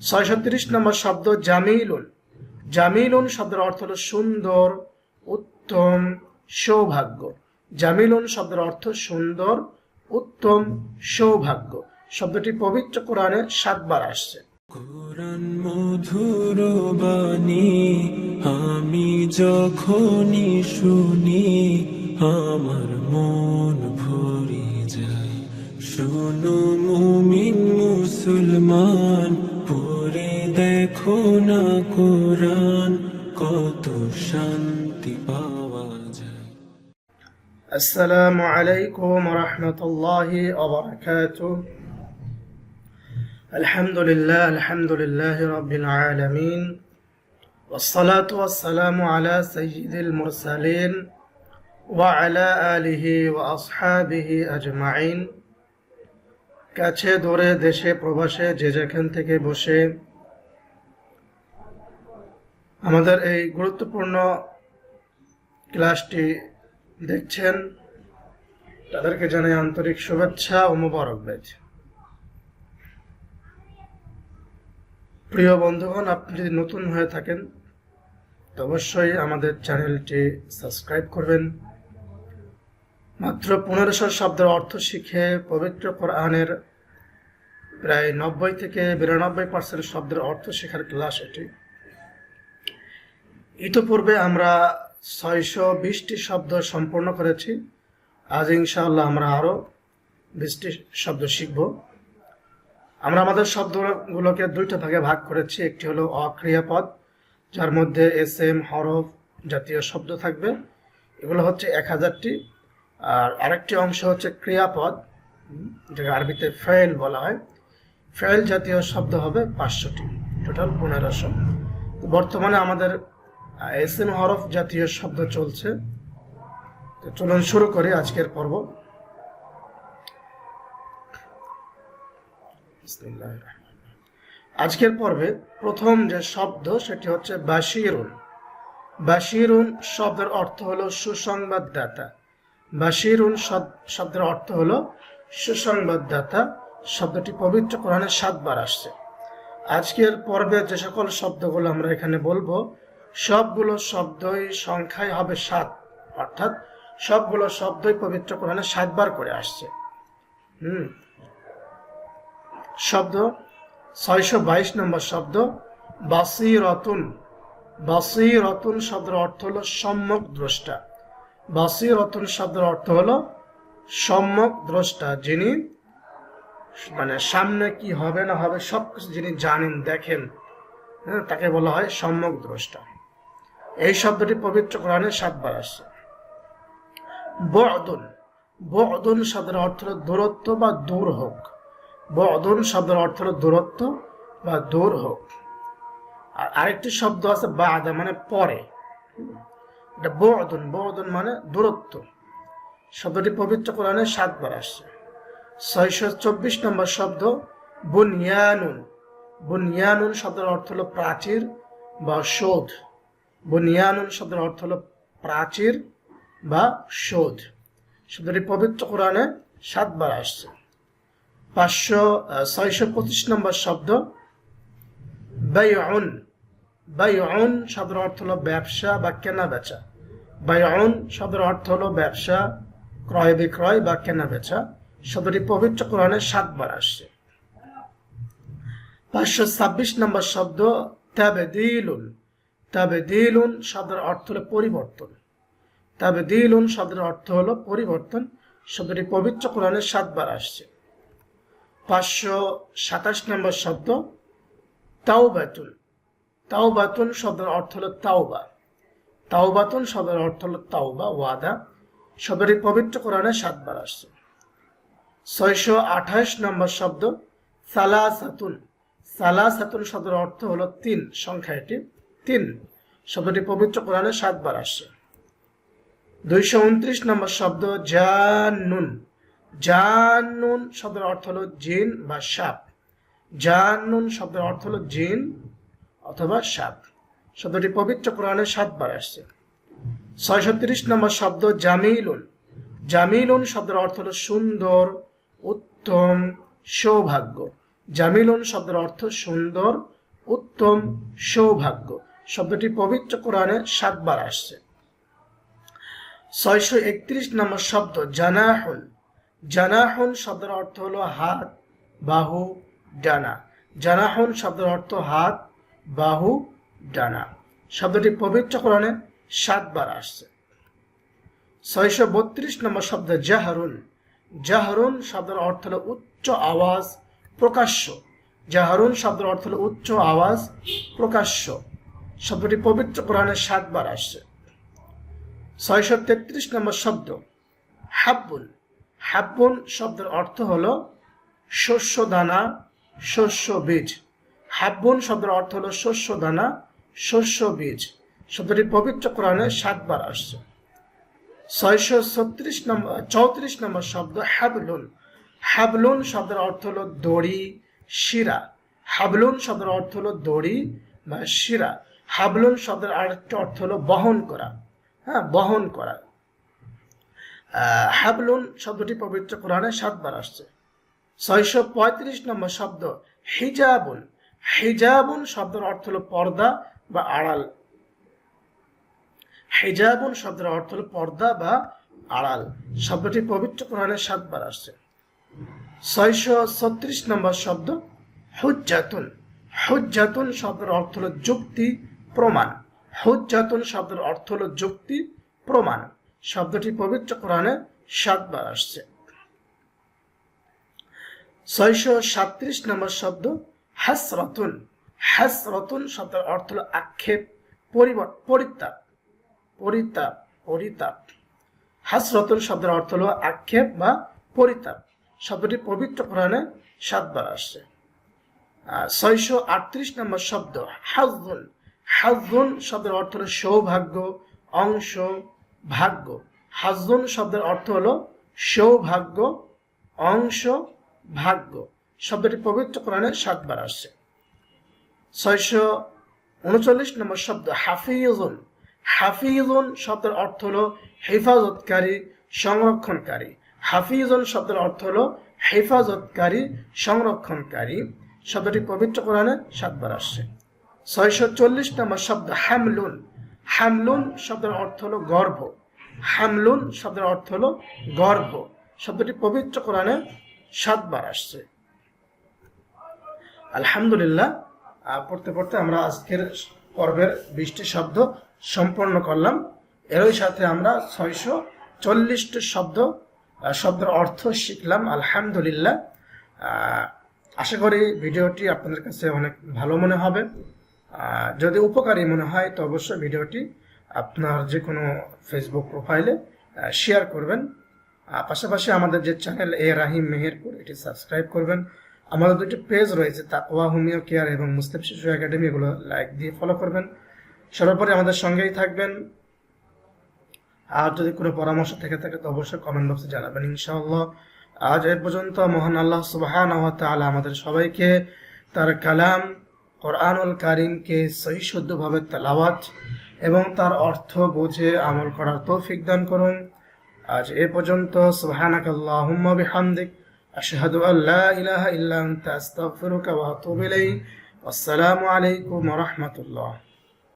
ছয়শো নম্বর শব্দ জামিলুন জামিলুন শব্দের অর্থ হলো সুন্দর, উত্তম, সৌভাগ্য। জামিলুন শব্দের অর্থ সুন্দর, উত্তম, সৌভাগ্য। শব্দটি পবিত্র কোরআনে সাতবার আসছে। কোরআন মধুর বাণী, আমি যখনই শুনি, আমার মন ভরে যায়। শোনো মুমিন মুসলমান না কোরআন কত শান্তি পাওয়া যায় السلام عليكم ورحمة الله وبركاته الحمد لله الحمد لله رب العالمين والصلاة والسلام على سيد المرسلين وعلى آله وأصحابه أجمعين কাছে দূরে দেশে প্রবাসে যে যেখান থেকে বসে আমাদের এই গুরুত্বপূর্ণ ক্লাসটি দেখছেন। তাদেরকে জানাই আন্তরিক শুভেচ্ছা ও মোবারকবাদ প্রিয় বন্ধুগণ, আপনি যদি নতুন হয়ে থাকেন, তো অবশ্যই আমাদের চ্যানেলটি সাবস্ক্রাইব করবেন। মাত্র পনেরোশো শব্দের অর্থ শিখে পবিত্র কোরআনের প্রায় নব্বই থেকে বিরানব্বই পার্সেন্ট শব্দের অর্থ শেখার ক্লাস এটি। ইতোপূর্বে আমরা ছয়শো বিশটি শব্দ সম্পূর্ণ করেছি। আজ ইনশাআল্লাহ আমরা আরও বিশটি শব্দ শিখব। আমরা আমাদের শব্দগুলোকে দুইটা ভাগে ভাগ করেছি। একটি হলো অক্রিয়াপদ, যার মধ্যে এস এম, হরফ জাতীয় শব্দ থাকবে। এগুলো হচ্ছে এক হাজারটি আর আরেকটি অংশ হচ্ছে ক্রিয়াপদ, যেটাকে আরবিতে ফেল বলা হয়। ফেল জাতীয় শব্দ হবে পাঁচশোটি, টোটাল পনেরোশো। বর্তমানে আমাদের এস এম হরফ জাতীয় শব্দ চলছে। চলুন শুরু করি আজকের পর্ব। আজকের পর্বে প্রথম যে শব্দ, সেটি হচ্ছে বাশিরুন। বাশিরুন শব্দের অর্থ হলো সুসংবাদদাতা। বাশিরুন শব- শব্দের অর্থ হলো সুসংবাদদাতা। শব্দটি পবিত্র কোরআনে সাতবার আসছে। আজকের পর্বে যে সকল শব্দগুলো আমরা এখানে বলব সবগুলো শব্দই সংখ্যায় হবে সাত। অর্থাৎ সবগুলো শব্দই পবিত্র কোরআনে সাতবার করে আসছে। হুম। শব্দ ছয়শো বাইশ নম্বর শব্দ বাসি রতুন বাসি রতুন শব্দের অর্থ হলো সম্যক দ্রষ্টা। বাসি রতুন শব্দের অর্থ হলো সম্যক দ্রষ্টা যিনি মানে সামনে কি হবে না হবে সবকিছু যিনি জানেন দেখেন হ্যাঁ, তাকে বলা হয় সম্যক দ্রষ্টা। এই শব্দটি পবিত্র কোরআনে সাতবার আসছে। বদন বদন শব্দের অর্থ হলো দূরত্ব বা দূর হোক। বদন শব্দের অর্থ হলো দূরত্ব বা দূর হোক। আর আরেকটি শব্দ আছে বাদা মানে পরে। এটা বদন বদন মানে দূরত্ব। শব্দটি পবিত্র কোরআনে সাতবার আসছে। ছয়শো চব্বিশ নম্বর শব্দ বুনিয়ানুন। বুনিয়ানুন শব্দের অর্থ হলো প্রাচীর বা শোধ। বুনিয়ানুন শব্দের অর্থ হলো প্রাচীর বা শোধ। শব্দটি পবিত্র কোরআনে সাতবার আসছে। পাঁচশো ছয়শো পঁচিশ নম্বর শব্দ ব্যয়ন ব্যয়ন শব্দের অর্থ হলো ব্যবসা বা কেনা বেচা ব্যয়ন শব্দের অর্থ হলো ব্যবসা, ক্রয় বিক্রয় বা কেনা বেচা শব্দটি পবিত্র কোরআনে সাতবার আসছে। পাঁচশো ছাব্বিশ নম্বর শব্দ তাবেদিলুন তাবেদিলুন শব্দের অর্থ হলো পরিবর্তন। তাবেদিলুন শব্দের অর্থ হলো পরিবর্তন। শব্দটি পবিত্র কোরআনে সাতবার আসছে। পাঁচশো সাতাশ নম্বর শব্দ, তাওবাতুন। তাওবাতুন শব্দের অর্থ হলো তাওবা। তাওবাতুন শব্দের অর্থ হলো তাওবা, ওয়াদা। শব্দটি পবিত্র কোরআনে সাতবার আসছে। ছয়শো আঠাশ নম্বর শব্দ, সালাসাতুন। সালাসাতুন শব্দের অর্থ হলো তিন সংখ্যা এটি। তিন, শব্দটি পবিত্র কোরআনে সাতবার আসছে। দুইশো উনত্রিশ নম্বর শব্দ জানুন। জানুন শব্দের অর্থ হলো জিন বা সাপ। জানুন শব্দের অর্থ হলো জিন অথবা সাপ। শব্দটি পবিত্র কোরআনে সাতবার আসছে। ছয়শো তিরিশ নম্বর শব্দ জামিলুন। জামিলুন শব্দের অর্থ হলো সুন্দর, উত্তম, সৌভাগ্য। জামিলুন শব্দের অর্থ সুন্দর, উত্তম, সৌভাগ্য। শব্দটি পবিত্র কোরআনে সাতবার আসছে। ছয়শো একত্রিশ নম্বর শব্দ জানাহুন জানাহুন শব্দের অর্থ হলো হাত, বাহু, ডানা। জানাহুন শব্দের অর্থ হাত, বাহু, ডানা। শব্দটি পবিত্র কোরআনে সাতবার আসছে। ছয়শো বত্রিশ নম্বর শব্দ জাহারুন। জাহারুন শব্দের অর্থ হলো উচ্চ আওয়াজ প্রকাশ্য। জাহারুন শব্দের অর্থ হলো উচ্চ আওয়াজ প্রকাশ্য। শব্দটি পবিত্র কোরআনে সাতবার আসছে। ছয়শো তেত্রিশ নম্বর শব্দ, হাব্বুন। হাব্বুন শব্দের অর্থ হল শস্য দানা শস্য বীজ হাব্বুন শব্দের অর্থ হলো শস্য দানা শস্য বীজ শব্দটি পবিত্র কোরআনে সাতবার আসছে। ছয়শো ছত্রিশ নম্বর, চৌত্রিশ নম্বর শব্দ হ্যাবলুন হ্যাবলুন শব্দের অর্থ হলো দড়ি, শিরা। হাবলুন শব্দের অর্থ হলো দড়ি বা শিরা। হাবলুন শব্দের আরেকটা অর্থ হলো বহন করা। হ্যাঁ বহন করা। হাবলুন শব্দটি পবিত্র কোরআনে সাতবার আসছে। ছয়শো পঁয়ত্রিশ নম্বর শব্দ হিজাবুন। হিজাবুন শব্দের অর্থ হলো পর্দা বা আড়াল। হেজাবুন শব্দের অর্থ হলো পর্দা বা আড়াল। শব্দটি পবিত্র কোরআনে সাতবার আসছে। ছয়শো ছত্রিশ নম্বর শব্দ হুজ্জাতুন। হুজ্জাতুন শব্দের অর্থ হলো যুক্তি প্রমাণ। হুজ্জাতুন শব্দের অর্থ হলো যুক্তি, প্রমাণ। শব্দটি পবিত্র কোরআনে সাতবার আসছে। ছয়শো সাত্রিশ নম্বর শব্দ, হাসরতুন। হাসরতুন শব্দের অর্থ হল আক্ষেপ পরিত্যাগ পরিতাপ পরিতাপ হাসরতুন শব্দের অর্থ হলো আক্ষেপ বা পরিতাপ শব্দটি পবিত্র কোরআনে সাতবার আসছে। ছয়শো আটত্রিশ নম্বর শব্দ হাজুন হাজুন শব্দের অর্থ হলো সৌভাগ্য, অংশ, ভাগ্য। হাজুন শব্দের অর্থ হলো সৌভাগ্য, অংশ, ভাগ্য। শব্দটি পবিত্র কোরআনে সাতবার আসছে। ছয়শো উনচল্লিশ নম্বর শব্দ, হাফিজুন। হাফিজুন শব্দের অর্থ হলো হেফাজতকারী, সংরক্ষণকারী। হাফিজুন শব্দের অর্থ হলো হেফাজতকারী, সংরক্ষণকারী। শব্দটি পবিত্র কোরআনে সাতবার আসছে। ছয়শো চল্লিশ নম্বর শব্দ হ্যামলুন শব্দের অর্থ হ্যামলুন শব্দের অর্থ শব্দটি পবিত্র কোরআনে সাতবার আসছে। আলহামদুলিল্লাহ পড়তে পড়তে আমরা আজকের পর্বের বৃষ্টি শব্দ সম্পন্ন করলাম। এরই সাথে আমরা ছয়শো চল্লিশটি শব্দ শব্দের অর্থ শিখলাম। আলহামদুলিল্লাহ আশা করি ভিডিওটি আপনাদের কাছে অনেক ভালো মনে হবে। যদি উপকারী মনে হয়, তো অবশ্যই ভিডিওটি আপনার যে কোনো ফেসবুক প্রোফাইলে শেয়ার করবেন। পাশাপাশি আমাদের যে চ্যানেল এ রাহিম মেহেরপুর, এটি সাবস্ক্রাইব করবেন। আমাদের দুটি পেজ রয়েছে, তাকওয়া, হোমিও কেয়ার এবং মুসলিম শিশু একাডেমি, এগুলো লাইক দিয়ে ফলো করবেন। সর্বোপরি আমাদের সঙ্গেই থাকবেন। আর যদি কোনো পরামর্শ থেকে থাকে, তো অবশ্যই কমেন্ট বক্সে জানাবেন, ইনশাআল্লাহ। আজ এ পর্যন্ত মহান আল্লাহ তাআলা আমাদের সবাইকে তার কালাম কোরআনুল কারিমকে সহি শুদ্ধভাবে তেলাওয়াত এবং তার অর্থ বুঝে আমল করার তৌফিক দান করুন। আজ এ পর্যন্ত সুবহানাক আসসালামু আলাইকুম রাহমাতুল্লাহ।